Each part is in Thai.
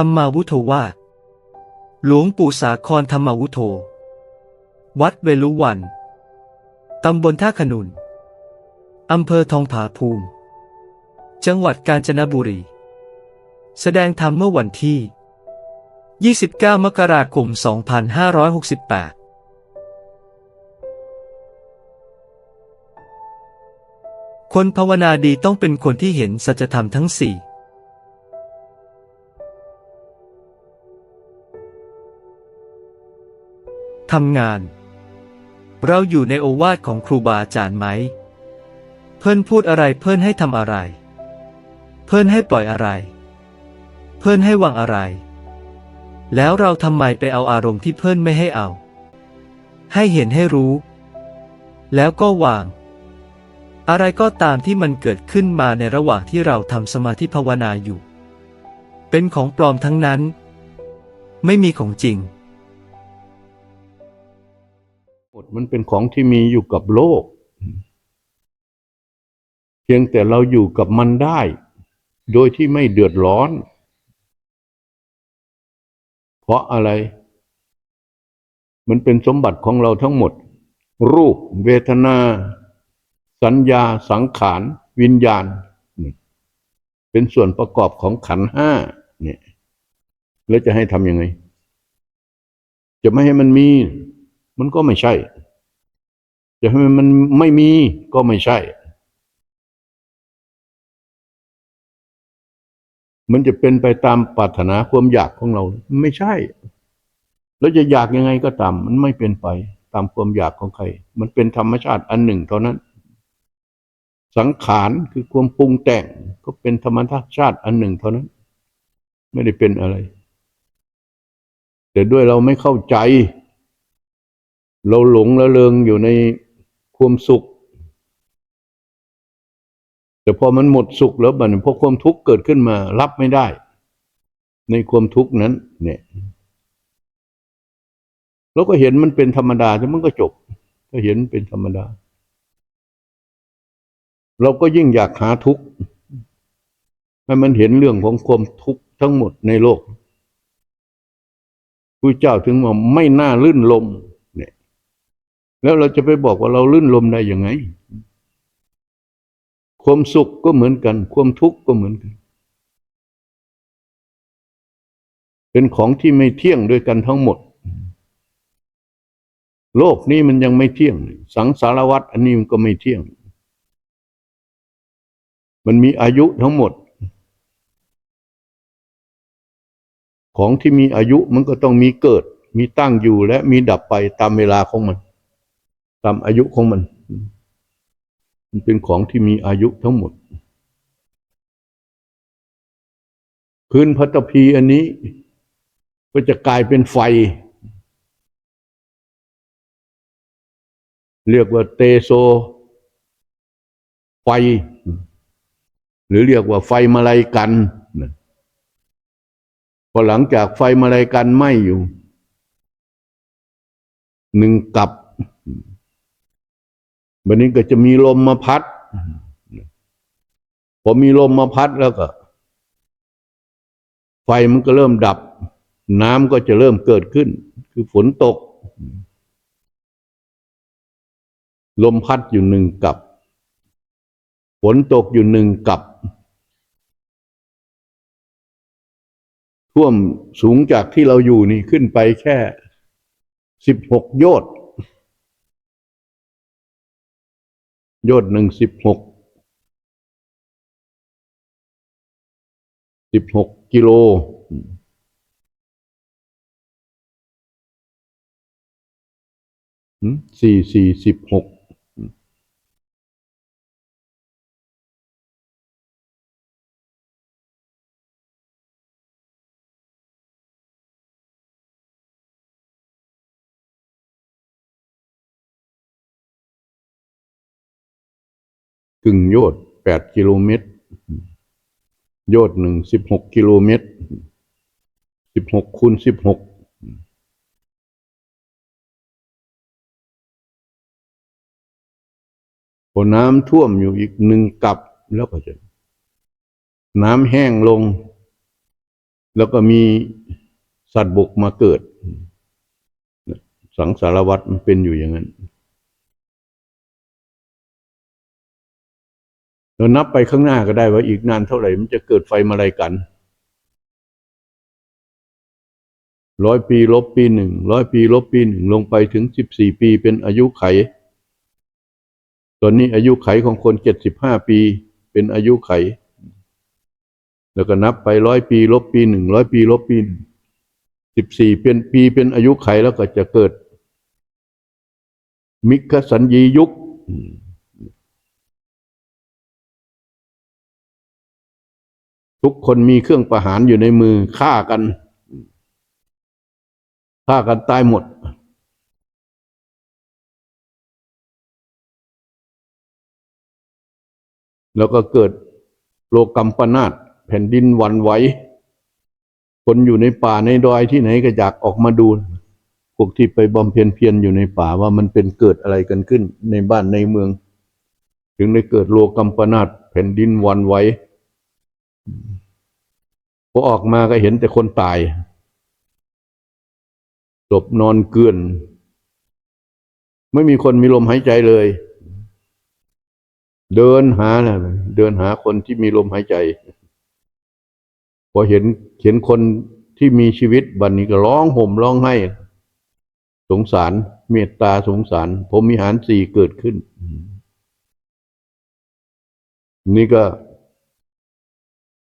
ธรรมาวุโธวาหลวงปู่สาครธรรมาวุโธ วัดเวลุวัน ตำบลท่าขนุน อำเภอทองผาภูมิ จังหวัดกาญจนบุรี แสดงธรรมเมื่อวันที่ 29 มกราคม 2568คนภาวนาดีต้องเป็นคนที่เห็นสัจธรรมทั้งสี่ำงาน เราอยู่ในโอวาทของครูบาอาจารย์ไหม เพื่อนพูดอะไรเพื่อนให้ทำอะไร เพื่อนให้ปล่อยอะไร เพื่อนให้วางอะไร แล้วเราทำไมไปเอาอารมณ์ที่เพื่อนไม่ให้เอา ให้เห็นให้รู้ แล้วก็วาง อะไรก็ตามที่มันเกิดขึ้นมาในระหว่างที่เราทำสมาธิภาวนาอยู่ เป็นของปลอมทั้งนั้น ไม่มีของจริง มันเป็นของที่มีอยู่กับโลก เพียงแต่เราอยู่กับมันได้ โดยที่ไม่เดือดร้อน เพราะอะไร มันเป็นสมบัติของเราทั้งหมด รูป เวทนา สัญญา สังขาร วิญญาณ เป็นส่วนประกอบของขันห้าเนี่ยแล้วจะให้ทำยังไง จะไม่ให้มันมี มันก็ไม่ใช่ จะให้มันไม่มีก็ไม่ใช่ มันจะเป็นไปตามปรารถนาความอยากของเรา ไม่ใช่ แล้วจะอยากยังไงก็ตาม มันไม่เป็นไปตามความอยากของใคร มันเป็นธรรมชาติอันหนึ่งเท่านั้น สังขารคือความปรุงแต่งก็เป็นธรรมชาติอันหนึ่งเท่านั้น ไม่ได้เป็นอะไร แต่ด้วยเราไม่เข้าใจ เราหลงละเลงอยู่ในความสุข แต่พอมันหมดสุขแล้วบัดนพอความทุกข์เกิดขึ้นมารับไม่ได้ ในความทุกข์นั้น เนี่ยเราก็เห็นมันเป็นธรรมดาแล้วมันก็จบ ก็เห็นเป็นธรรมดา เราก็ยิ่งอยากหาทุกข์ให้มันเห็นเรื่องของความทุกข์ทั้งหมดในโลกพระเจ้าถึงว่าไม่น่าลื่นลม แล้วเราจะไปบอกว่าเราลื่นลมได้ยังไง ความสุขก็เหมือนกัน ความทุกข์ก็เหมือนกัน เป็นของที่ไม่เที่ยงด้วยกันทั้งหมด โลกนี้มันยังไม่เที่ยง สังสารวัฏอันนี้มันก็ไม่เที่ยง มันมีอายุทั้งหมด ของที่มีอายุมันก็ต้องมีเกิด มีตั้งอยู่และมีดับไปตามเวลาของมัน ตามอายุของมัน มันเป็นของที่มีอายุทั้งหมด พื้นพัตพีอันนี้ ก็จะกลายเป็นไฟ เรียกว่าเตโซ ไฟ หรือเรียกว่าไฟมาลัยกันพอหลังจากไฟมาลัยกันไหม้อยู่หนึ่งกับ บันนี้ก็จะมีลมมาพัดพอมีลมมาพัดแล้วก็ ไฟมันก็เริ่มดับ น้ำก็จะเริ่มเกิดขึ้น คือฝนตก ลมพัดอยู่หนึ่งกับ ฝนตกอยู่หนึ่งกับ ท่วมสูงจากที่เราอยู่นี่ขึ้นไปแค่สิบหกโยชน์ ยอดหนึ่งสิบหกสิบหกกิโลหืมสี่สี่สิบหก กึ่งโยชน์แปดกิโลเมตร โยชน์หนึ่งสิบหกกิโลเมตรสิบหกคูณสิบหกพอน้ำท่วมอยู่อีกหนึ่งกับแล้วก็จะ น้ำแห้งลง แล้วก็มีสัตว์บกมาเกิด สังสารวัตรมันเป็นอยู่อย่างนั้น เรานับไปข้างหน้าก็ได้ว่าอีกนานเท่าไหร่มันจะเกิดไฟมาอะไรกันร้อยปีลบปีหนึ่งร้อยปีลบปีหนึ่งลงไปถึงสิบสี่ปีเป็นอายุไข ตอนนี้อายุไขของคนเจ็ดสิบห้าปีเป็นอายุไข แล้วก็นับไปร้อยปีลบปีหนึ่งร้อยปีลบปีสิบสี่เป็นปีเป็นอายุไขแล้วก็จะเกิด มิกสัญญียุค ทุกคนมีเครื่องประหารอยู่ในมือฆ่ากันฆ่ากันตายหมด แล้วก็เกิดโลกรรมปนาตแผ่นดินวันไหวคนอยู่ในป่าในดอยที่ไหนก็อยากออกมาดูพวกที่ไปบำเพ็ญเพียรอยู่ในป่าว่ามันเป็นเกิดอะไรกันขึ้นในบ้านในเมือง ถึงได้เกิดโลกรรมปนาตแผ่นดินวันไหว พอออกมาก็เห็นแต่คนตายศพนอนเกลื่อน ไม่มีคนมีลมหายใจเลย เดินหานะเดินหาคนที่มีลมหายใจ พอเห็นเห็นคนที่มีชีวิตบัดนนี้ก็ร้องห่มร้องไห้ สงสาร เมตตาสงสาร ผมมีหารสี่เกิดขึ้น นี่ก็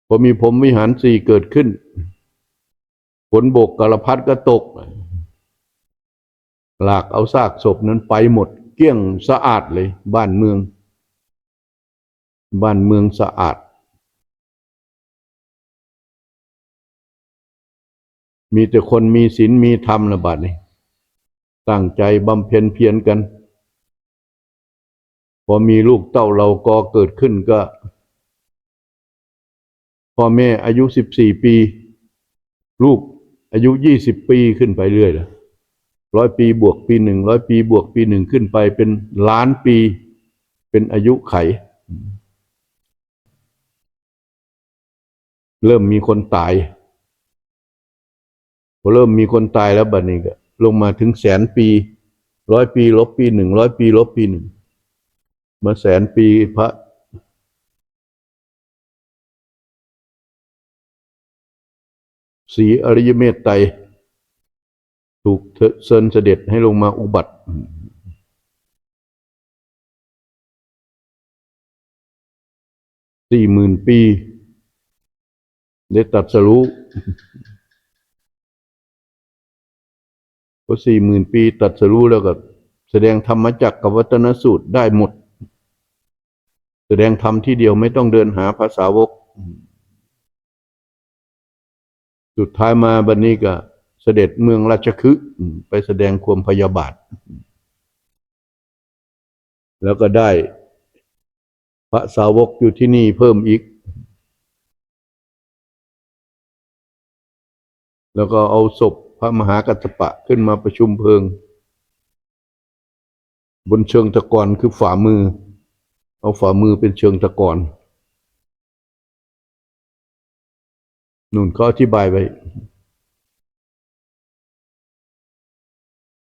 พอมีผมวิหารสี่เกิดขึ้นฝนบกกระพัดก็ตก หลากเอาซากศพนั้นไปหมด เกลี้ยงสะอาดเลย บ้านเมือง บ้านเมืองสะอาด มีแต่คนมีศีลมีธรรมระบาดนี้ตั้งใจบำเพ็ญเพียรกัน พอมีลูกเต้าเราก็เกิดขึ้นก็ พ่อแม่อายุสิบสี่ปี ลูกอายุยี่สิบปีขึ้นไปเรื่อยละร้อยปีบวกปีหนึ่งร้อยปีบวกปีหนึ่งขึ้นไปเป็นล้านปี เป็นอายุไข เริ่มมีคนตายพอเริ่มมีคนตายแล้วบัดนี้ก็ลงมาถึงแสนปีร้อยปีลบปีหนึ่งร้อยปีลบปีหนึ่งมาแสนปีพระ สีอริยเมตไตรถูกเชิญเสด็จให้ลงมาอุบัติ สี่หมื่นปี ได้ตัดสรู้พอสี่หมื่นปีตัดสรู้แล้วก็ แสดงธรรมจักกับวัตนสูตรได้หมด แสดงธรรมที่เดียวไม่ต้องเดินหาภาษาวก สุดท้ายมาบันนี้ก็เสด็จเมืองราชคฤห์ไปแสดงความพยาบาท แล้วก็ได้พระสาวกอยู่ที่นี่เพิ่มอีก แล้วก็เอาศพพระมหากัสปะขึ้นมาประชุมเพลิง บนเชิงตะกอนคือฝ่ามือ เอาฝ่ามือเป็นเชิงตะกอน นุ่นเขาอธิบายไว้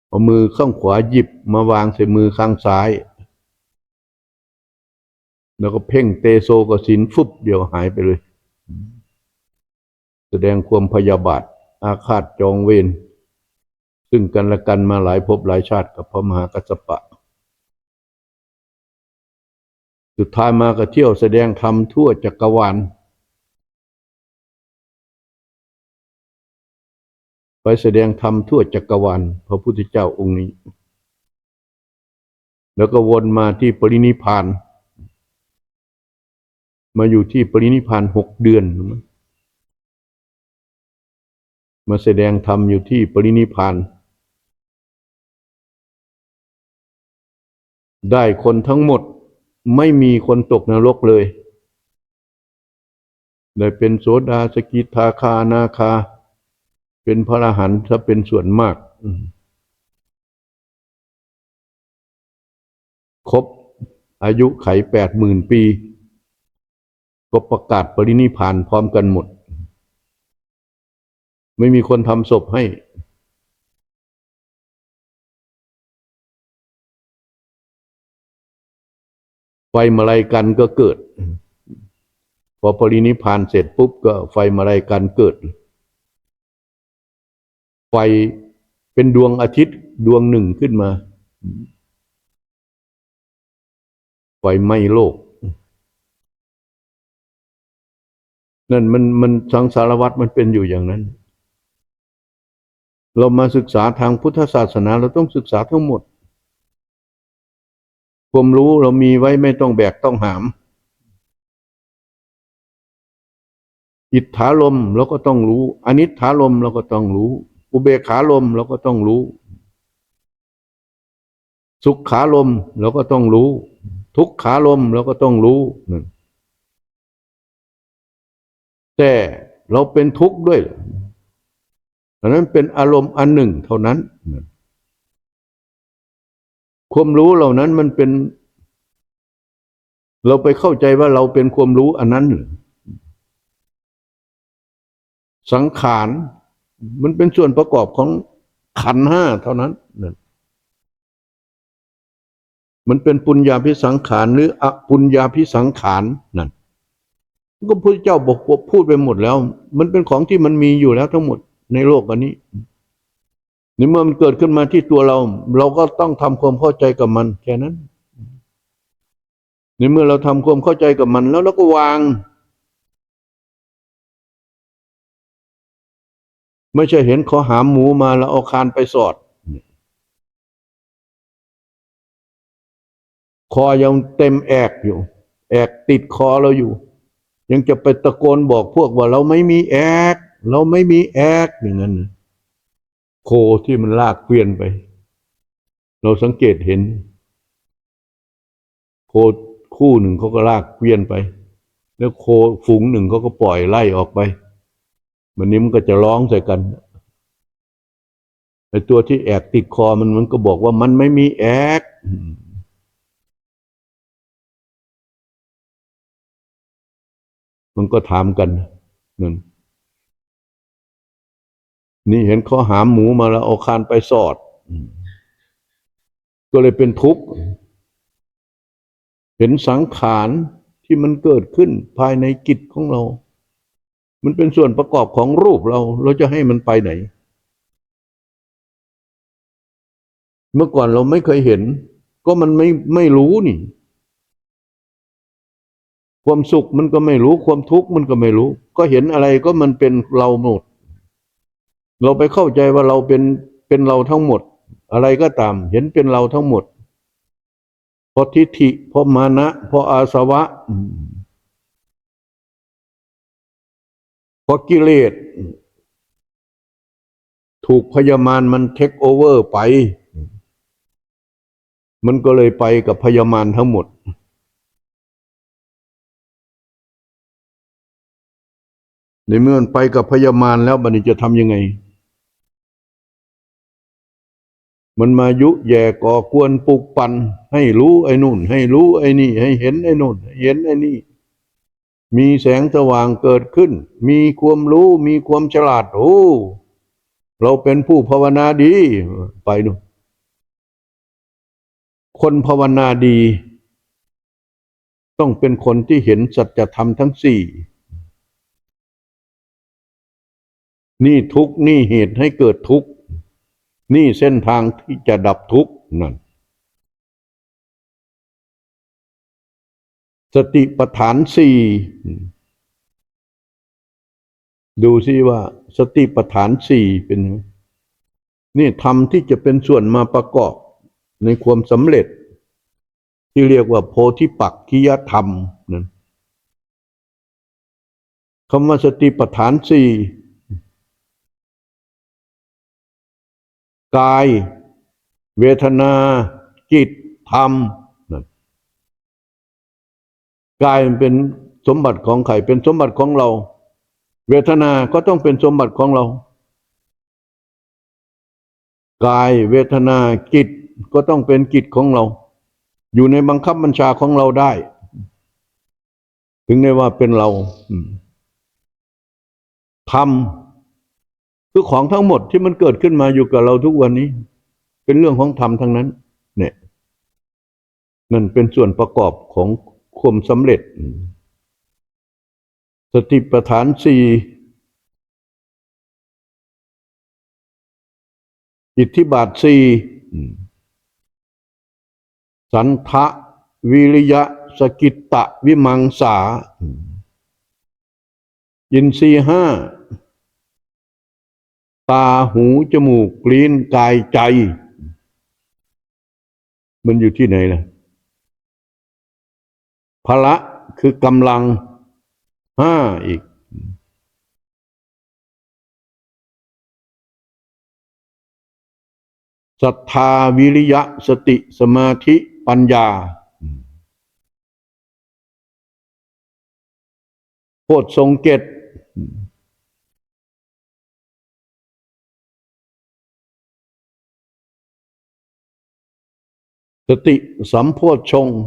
เอามือข้างขวาหยิบมาวางใส่มือข้างซ้าย แล้วก็เพ่งเตโซกสินฟุบเดียวหายไปเลย แสดงความพยาบาท อาฆาตจองเวรซึ่งกันและกันมาหลายภพหลายชาติกับพระมหากัสสปะ สุดท้ายมาก็เที่ยวแสดงธรรมทั่วจักรวาล แสดงธรรมทั่วจักรวาลพระพุทธเจ้าองค์นี้ แล้วก็วนมาที่ปรินิพาน มาอยู่ที่ปรินิพานหกเดือน มาแสดงธรรมอยู่ที่ปรินิพพาน ได้คนทั้งหมดไม่มีคนตกนรกเลย ได้เป็นโสดาสกิทาคานาคา เป็นพระอรหันต์ถ้าเป็นส่วนมากครบอายุไขแปดหมื่นปี ก็ประกาศปรินิพานพร้อมกันหมด ไม่มีคนทำศพให้ ไฟมาลัยกันก็เกิด พอปรินิพานเสร็จปุ๊บก็ไฟมาลัยกันเกิด เป็นดวงอาทิตย์ดวงหนึ่งขึ้นมา ไฟไหม้โลก นั่นมันมันสังสารวัตรมันเป็นอยู่อย่างนั้น เรามาศึกษาทางพุทธศาสนา เราต้องศึกษาทั้งหมด ความรู้เรามีไว้ไม่ต้องแบกต้องหาม อิทธาลมเราก็ต้องรู้ อนิจฐาลมเราก็ต้องรู้ อุเบกขาลมเราก็ต้องรู้ สุขขาลมเราก็ต้องรู้ ทุกขาลมเราก็ต้องรู้นั่นแต่เราเป็นทุกข์ด้วยเหรออันนั้นเป็นอารมณ์อันหนึ่งเท่านั้นความรู้เหล่านั้นมันเป็น เราไปเข้าใจว่าเราเป็นความรู้อันนั้นหรอสังขาร มันเป็นส่วนประกอบของขันห้าเท่านั้นนั่นมันเป็นปุญญาพิสังขารหรืออปุญญาพิสังขารนั่นก็พระเจ้าบอกพูดไปหมดแล้ว มันเป็นของที่มันมีอยู่แล้วทั้งหมดในโลกอันนี้ในเมื่อมันเกิดขึ้นมาที่ตัวเรา เราก็ต้องทำความเข้าใจกับมันแค่นั้นในเมื่อเราทำความเข้าใจกับมัน แล้วเราก็วาง ไม่ใช่เห็นเขาหามหมูมาแล้วเอาคานไปสอด คอยังเต็มแอกอยู่ แอกติดคอเราอยู่ ยังจะไปตะโกนบอกพวกว่าเราไม่มีแอก เราไม่มีแอกอย่างนั้นโคที่มันลากเกวียนไป เราสังเกตเห็น โคคู่หนึ่งเขาก็ลากเกวียนไป แล้วโคฝูงหนึ่งเขาก็ปล่อยไล่ออกไป วันนี้มันก็จะร้องใส่กันไอตัวที่แอกติดคอมันมันก็บอกว่ามันไม่มีแอกมันก็ถามกันนั่นนี่เห็นเขาหามหมูมาแล้วเอาคานไปสอด ก็เลยเป็นทุกข์ เห็นสังขารที่มันเกิดขึ้นภายในกิจของเรา มันเป็นส่วนประกอบของรูปเรา เราจะให้มันไปไหน เมื่อก่อนเราไม่เคยเห็น ก็มันไม่ไม่รู้นี่ ความสุขมันก็ไม่รู้ ความทุกข์มันก็ไม่รู้ ก็เห็นอะไรก็มันเป็นเราหมด เราไปเข้าใจว่าเราเป็นเป็นเราทั้งหมด อะไรก็ตาม เห็นเป็นเราทั้งหมดเพราะทิฏฐิเพราะมานะเพราะอาสวะ พราะกิเลสถูกพยามารมันเทคโอเวอร์ไป มันก็เลยไปกับพยามารทั้งหมด ในเมื่อมันไปกับพยามารแล้วบันี้จะทำยังไง มันมายุแย่ก่อกวนปลุกปั่นให้รู้ไอ้นู่น ให้รู้ไอ้นี่ ให้เห็นไอ้นู่นให้เห็นไอ้นี่ มีแสงสว่างเกิดขึ้น มีความรู้มีความฉลาดโอ้เราเป็นผู้ภาวนาดีไปนู่นคนภาวนาดี ต้องเป็นคนที่เห็นสัจธรรมทั้งสี่ นี่ทุกข์นี่เหตุให้เกิดทุกข์นี่เส้นทางที่จะดับทุกข์นั่น สติปัฏฐานสี่ดูซิว่า สติปัฏฐานสี่เป็นนี่ธรรมที่จะเป็นส่วนมาประกอบในความสำเร็จ ที่เรียกว่า โพธิปักขิยธรรมนั่นคำว่าสติปัฏฐานสี่กาย เวทนา จิต ธรรม กายมันเป็นสมบัติของใครเป็นสมบัติของเรา เวทนาก็ต้องเป็นสมบัติของเรา กายเวทนาจิตก็ต้องเป็นกิจของเรา อยู่ในบังคับบัญชาของเราได้ ถึงได้ว่าเป็นเราอืมธรรมคือของทั้งหมดที่มันเกิดขึ้นมาอยู่กับเราทุกวันนี้ เป็นเรื่องของธรรมทั้งนั้น เนี่ยนั่นเป็นส่วนประกอบของ ความสำเร็จ สติปัฏฐานสี่อิทธิบาทสี่สันทะวิริยะสกิตตะวิมังสายินทรีย์ห้า ตาหูจมูกลิ้นกายใจ มันอยู่ที่ไหนล่ะ พละคือกำลังห้าอีก ศรัทธาวิริยะสติสมาธิปัญญาโพชฌงเกตสติสัมโพชฌงค์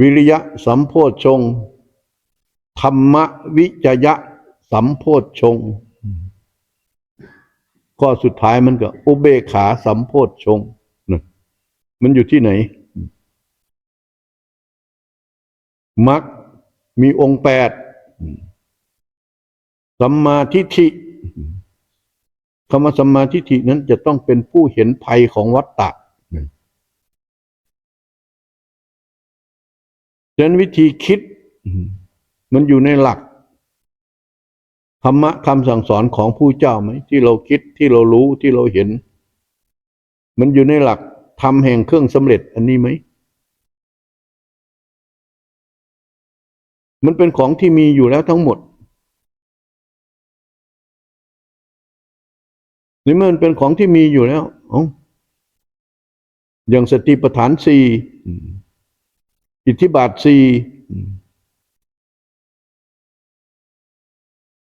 วิริยะสัมโพชฌงธรรมวิจยะสัมโพชฌงค์ข้อสุดท้ายมันก็ อุเบกขาสัมโพชฌงมันอยู่ที่ไหนมักมีองค์แปดสัมมาทิฏฐิคำว่าสัมมาทิฏฐินั้นจะต้องเป็นผู้เห็นภัยของวัฏฏะ ฉะนั้นวิธีคิดมันอยู่ในหลักธรรมะคำสั่งสอนของผู้เจ้าไหมที่เราคิดที่เรารู้ที่เราเห็น มันอยู่ในหลักทำแห่งเครื่องสำเร็จอันนี้ไหม มันเป็นของที่มีอยู่แล้วทั้งหมดนี่มันเป็นของที่มีอยู่แล้วออย่างสติปัฏฐานสี่ อิทธิบาทสี่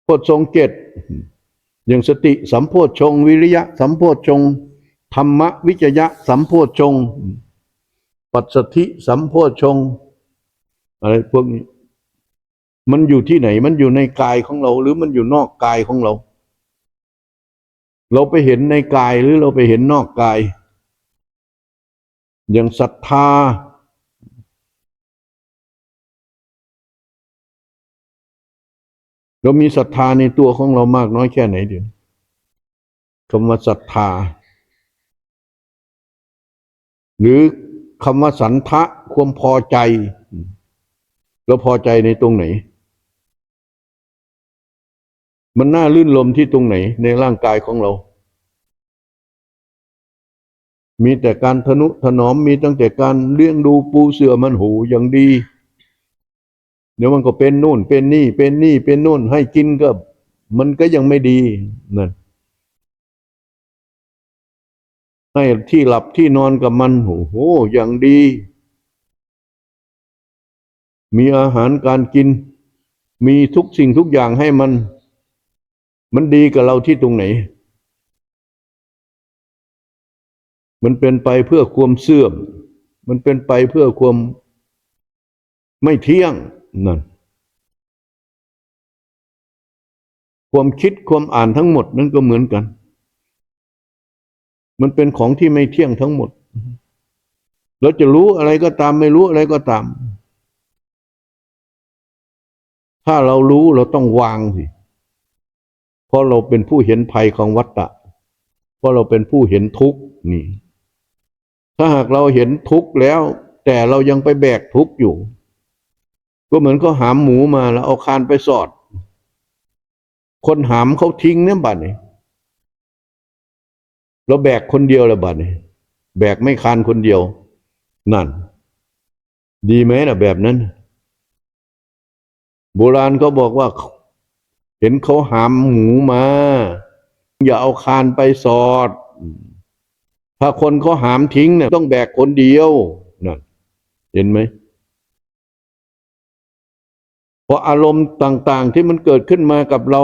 โพชฌงเจ็ดอย่างสติสัมโพชฌงวิริยะ สัมโพชฌงธรรมวิจยะ สัมโพชฌงปัสสธิสัมโพชฌงอะไรพวกนี้มันอยู่ที่ไหน มันอยู่ในกายของเรา หรือมันอยู่นอกกายของเรา เราไปเห็นในกายหรือเราไปเห็นนอกกาย อย่างศรัทธา เรามีศรัทธาในตัวของเรามากน้อยแค่ไหนเดียวคำว่าศรัทธา หรือคำว่าสันทะความพอใจ เราพอใจในตรงไหน มันน่าลื่นลมที่ตรงไหนในร่างกายของเรา มีแต่การทนุถนอมมีตั้งแต่การเลี้ยงดูปูเสือมันหูอย่างดี เดี๋ยวมันก็เป็นนู่น เป็นนี่ เป็นนี่ เป็นนู่น ให้กินก็ มันก็ยังไม่ดีนั่นให้ที่หลับที่นอนกับมันโอ้โหอย่างดี มีอาหารการกิน มีทุกสิ่งทุกอย่างให้มัน มันดีกับเราที่ตรงไหน มันเป็นไปเพื่อความเสื่อม มันเป็นไปเพื่อความไม่เที่ยง นั่นความคิดความอ่านทั้งหมดนั่นก็เหมือนกัน มันเป็นของที่ไม่เที่ยงทั้งหมด เราจะรู้อะไรก็ตาม ไม่รู้อะไรก็ตาม ถ้าเรารู้เราต้องวางสิ เพราะเราเป็นผู้เห็นภัยของวัฏฏะ เพราะเราเป็นผู้เห็นทุกข์นี่ ถ้าหากเราเห็นทุกข์แล้ว แต่เรายังไปแบกทุกข์อยู่ ก็เหมือนเขาหามหมูมาแล้วเอาคานไปสอด คนหามเขาทิ้งเนี่ยบัดนี้เราแบกคนเดียวละบัดนี้แบกไม่คานคนเดียว นั่น ดีไหมล่ะแบบนั้น โบราณเขาบอกว่า เห็นเขาหามหมูมา อย่าเอาคานไปสอด ถ้าคนเขาหามทิ้งเนี่ยต้องแบกคนเดียวนั่นเห็นไหม ราะอารมณ์ต่างๆที่มันเกิดขึ้นมากับเรา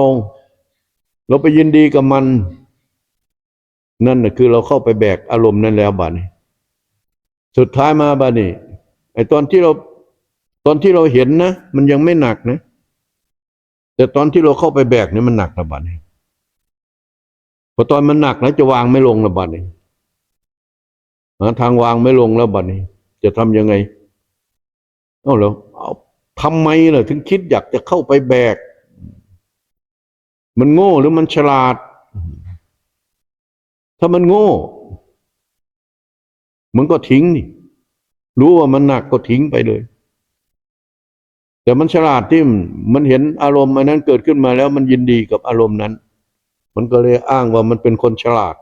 เราไปยินดีกับมัน นั่นนะคือเราเข้าไปแบกอารมณ์นั้นแล้วบัดนี้ สุดท้ายมาบัดนี้ไอ้ตอนที่เราตอนที่เราเห็นนะมันยังไม่หนักนะ แต่ตอนที่เราเข้าไปแบกเนี่ยมันหนักระบาดนี่พอตอนมันหนักแล้วจะวางไม่ลงระบาดนี่หาทางวางไม่ลงแล้วบัดนี้ จะทำยังไง เอาแล้วเอา ทำไมล่ะถึงคิดอยากจะเข้าไปแบก มันโง่หรือมันฉลาด ถ้ามันโง่ มันก็ทิ้งนี่ รู้ว่ามันหนักก็ทิ้งไปเลย แต่มันฉลาดที่มันเห็นอารมณ์อันนั้นเกิดขึ้นมาแล้วมันยินดีกับอารมณ์นั้น มันก็เลยอ้างว่ามันเป็นคนฉลาด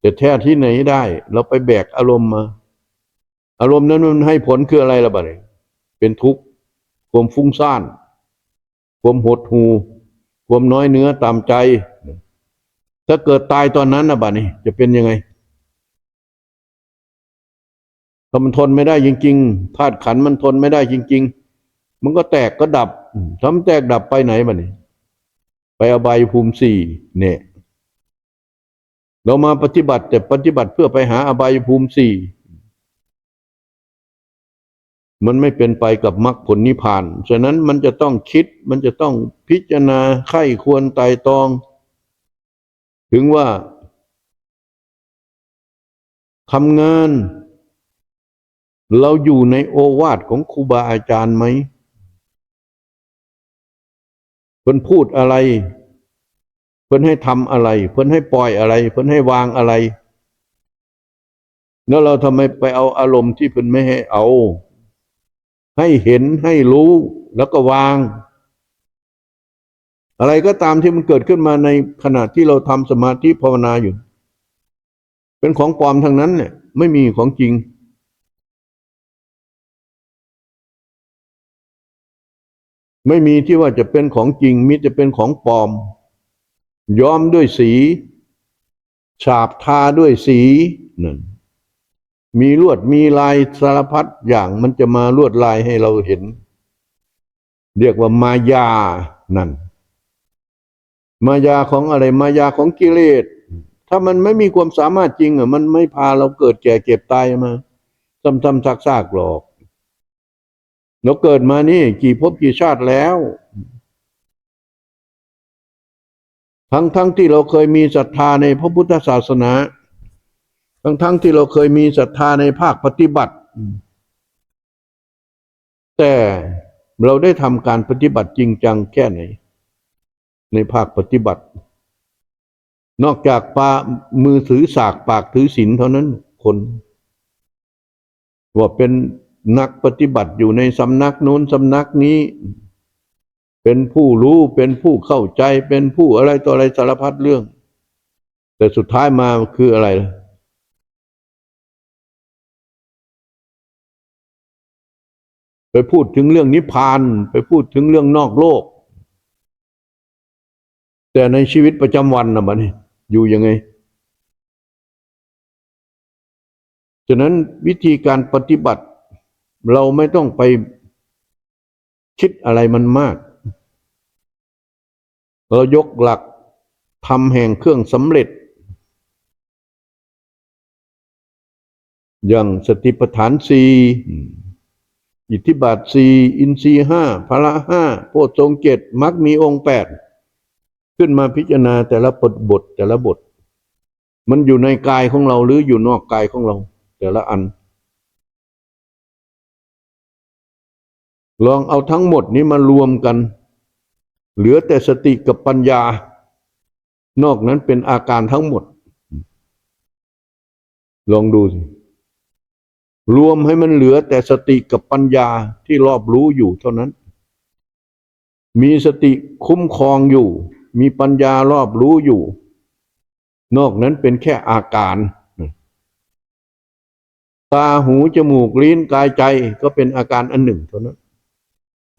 แต่แท้ที่ไหนได้ เราไปแบกอารมณ์มา อารมณ์นั้นมันให้ผลคืออะไรล่ะบัดนี้ เป็นทุกข์ความฟุ้งซ่าน ความหดหู่ความน้อยเนื้อตามใจ ถ้าเกิดตายตอนนั้นนะบัดนี้ จะเป็นยังไงถ้ามันทนไม่ได้จริงๆธาตุขันมันทนไม่ได้จริง ๆ มันก็แตกก็ดับถ้ามันแตกดับไปไหนบัดนี้ ไปอบายภูมิสี่เนี่ย เรามาปฏิบัติแต่ปฏิบัติเพื่อไปหาอบายภูมิสี่ มันไม่เป็นไปกับมรรคผลนิพพาน ฉะนั้นมันจะต้องคิด มันจะต้องพิจารณาไข้ควรไตรตอง ถึงว่าทำงาน เราอยู่ในโอวาทของครูบาอาจารย์ไหมเพิ่นพูดอะไร เพิ่นให้ทำอะไร เพิ่นให้ปล่อยอะไร เพิ่นให้วางอะไร แล้วเราทำไมไปเอาอารมณ์ที่เพิ่นไม่ให้เอา ให้เห็นให้รู้แล้วก็วาง อะไรก็ตามที่มันเกิดขึ้นมาในขณะที่เราทำสมาธิภาวนาอยู่ เป็นของปลอมทั้งนั้นเนี่ยไม่มีของจริง ไม่มีที่ว่าจะเป็นของจริง มิจะเป็นของปลอม ย้อมด้วยสี ฉาบทาด้วยสีนั่น มีลวดมีลายสารพัดอย่างมันจะมาลวดลายให้เราเห็น เรียกว่ามายานั่น มายาของอะไรมายาของกิเลสถ้ามันไม่มีความสามารถจริงอะมันไม่พาเราเกิดแก่เก็บตายมาซ้ำๆซากๆหรอกเราเกิดมานี่กี่ภพกี่ชาติแล้ว ทั้งทั้งที่เราเคยมีศรัทธาในพระพุทธศาสนา ทั้งทั้งที่เราเคยมีศรัทธาในภาคปฏิบัติ แต่เราได้ทำการปฏิบัติจริงจังแค่ไหน ในภาคปฏิบัติ นอกจากปามือถือสากปากถือศีลเท่านั้นคน ว่าเป็นนักปฏิบัติอยู่ในสำนักโน้นสำนักนี้ เป็นผู้รู้เป็นผู้เข้าใจเป็นผู้อะไรต่ออะไรสารพัดเรื่อง แต่สุดท้ายมาคืออะไรล่ะ ไปพูดถึงเรื่องนิพพานไปพูดถึงเรื่องนอกโลก แต่ในชีวิตประจำวันนะมันอยู่ยังไง ฉะนั้นวิธีการปฏิบัติ เราไม่ต้องไปคิดอะไรมันมาก เรายกหลักทำแห่งเครื่องสำเร็จ อย่างสติปัฏฐานสี่ อิทธิบาทสี่อินทรีย์ห้าพละห้าโพชงเจ็ดมักมีองค์แปดขึ้นมาพิจารณาแต่ละบทบทแต่ละบท มันอยู่ในกายของเราหรืออยู่นอกกายของเรา แต่ละอัน ลองเอาทั้งหมดนี้มารวมกัน เหลือแต่สติกับปัญญา นอกนั้นเป็นอาการทั้งหมด ลองดูสิ รวมให้มันเหลือแต่สติกับปัญญาที่รอบรู้อยู่เท่านั้น มีสติคุ้มครองอยู่ มีปัญญารอบรู้อยู่ นอกนั้นเป็นแค่อาการ ตาหูจมูกลิ้นกายใจก็เป็นอาการอันหนึ่งเท่านั้น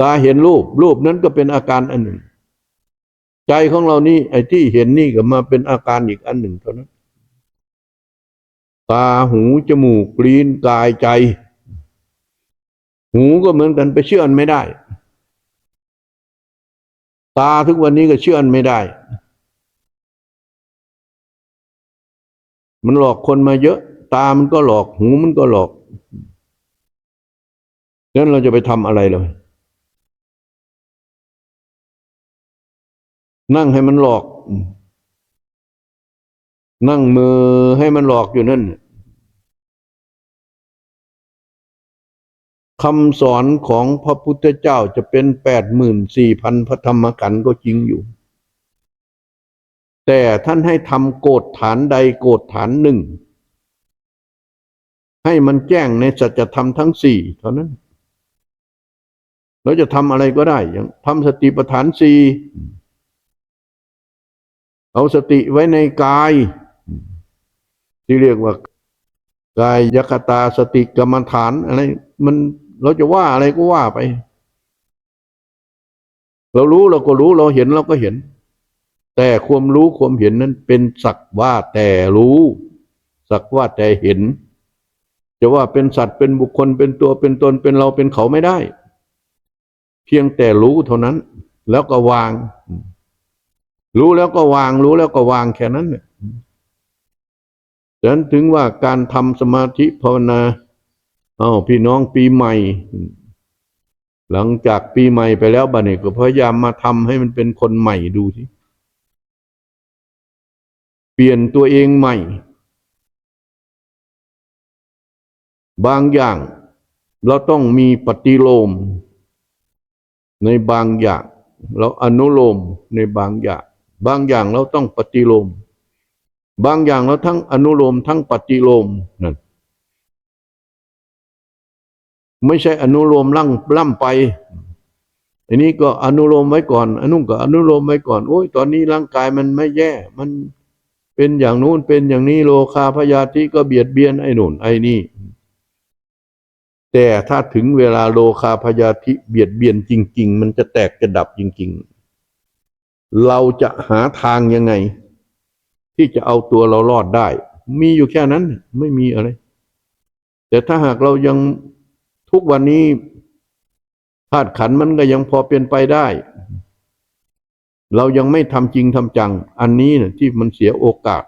ตาเห็นรูปรูปนั้นก็เป็นอาการอันหนึ่ง ใจของเรานี่ไอ้ที่เห็นนี่ก็มาเป็นอาการอีกอันหนึ่งเท่านั้น ตาหูจมูกลิ้นกายใจ หูก็เหมือนกันไปเชื่อันไม่ได้ ตาทุกวันนี้ก็เชื่อันไม่ได้ มันหลอกคนมาเยอะ ตามันก็หลอก หูมันก็หลอกงั้นเราจะไปทำอะไรเลยนั่งให้มันหลอก นั่งมือให้มันหลอกอยู่นั่น คำสอนของพระพุทธเจ้าจะเป็นแปดหมื่นสี่พันพระธรรมกันก็จริงอยู่ แต่ท่านให้ทำโกฏฐานใดโกฏฐานหนึ่ง ให้มันแจ้งในสัจธรรมทั้งสี่เท่านั้น เราจะทำอะไรก็ได้ อย่างทำสติปัฏฐานสี่เอาสติไว้ในกาย ที่เรียกว่ากายยคตาสติกรรมฐานอะไรมัน เราจะว่าอะไรก็ว่าไป เรารู้เราก็รู้เราเห็นเราก็เห็น แต่ความรู้ความเห็นนั้นเป็นสักว่าแต่รู้ สักว่าแต่เห็น จะว่าเป็นสัตว์เป็นบุคคลเป็นตัวเป็นตนเป็นเราเป็นเขาไม่ได้ เพียงแต่รู้เท่านั้น แล้วก็วาง รู้แล้วก็วาง รู้แล้วก็วางแค่นั้นเนี่ยฉะนั้นถึงว่าการทำสมาธิภาวนา เอาพี่น้องปีใหม่ หลังจากปีใหม่ไปแล้วบัดนี้ก็พยายามมาทำให้มันเป็นคนใหม่ดูสิเปลี่ยนตัวเองใหม่ บางอย่างเราต้องมีปฏิโลม ในบางอย่างเราอนุโลมในบางอย่าง บางอย่างเราต้องปฏิโลม บางอย่างเราทั้งอนุโลมทั้งปฏิโลมนั่น ไม่ใช่อนุโลมล่ำล่ำไป อันนี้ก็อนุโลมไว้ก่อน อนุก็อนุโลมไว้ก่อนโอ้ยตอนนี้ร่างกายมันไม่แย่ มันเป็นอย่างนู้นเป็นอย่างนี้โลคาพยาธิก็เบียดเบียนไอ้นู่นไอ้นี่ แต่ถ้าถึงเวลาโลคาพยาธิเบียดเบียนจริง ๆ มันจะแตกจะดับจริง ๆ เราจะหาทางยังไง ที่จะเอาตัวเรารอดได้ มีอยู่แค่นั้น ไม่มีอะไร แต่ถ้าหากเรายัง ทุกวันนี้ธาตุขันมันก็ยังพอเป็นไปได้ เรายังไม่ทำจริงทำจัง อันนี้นะที่มันเสียโอกาส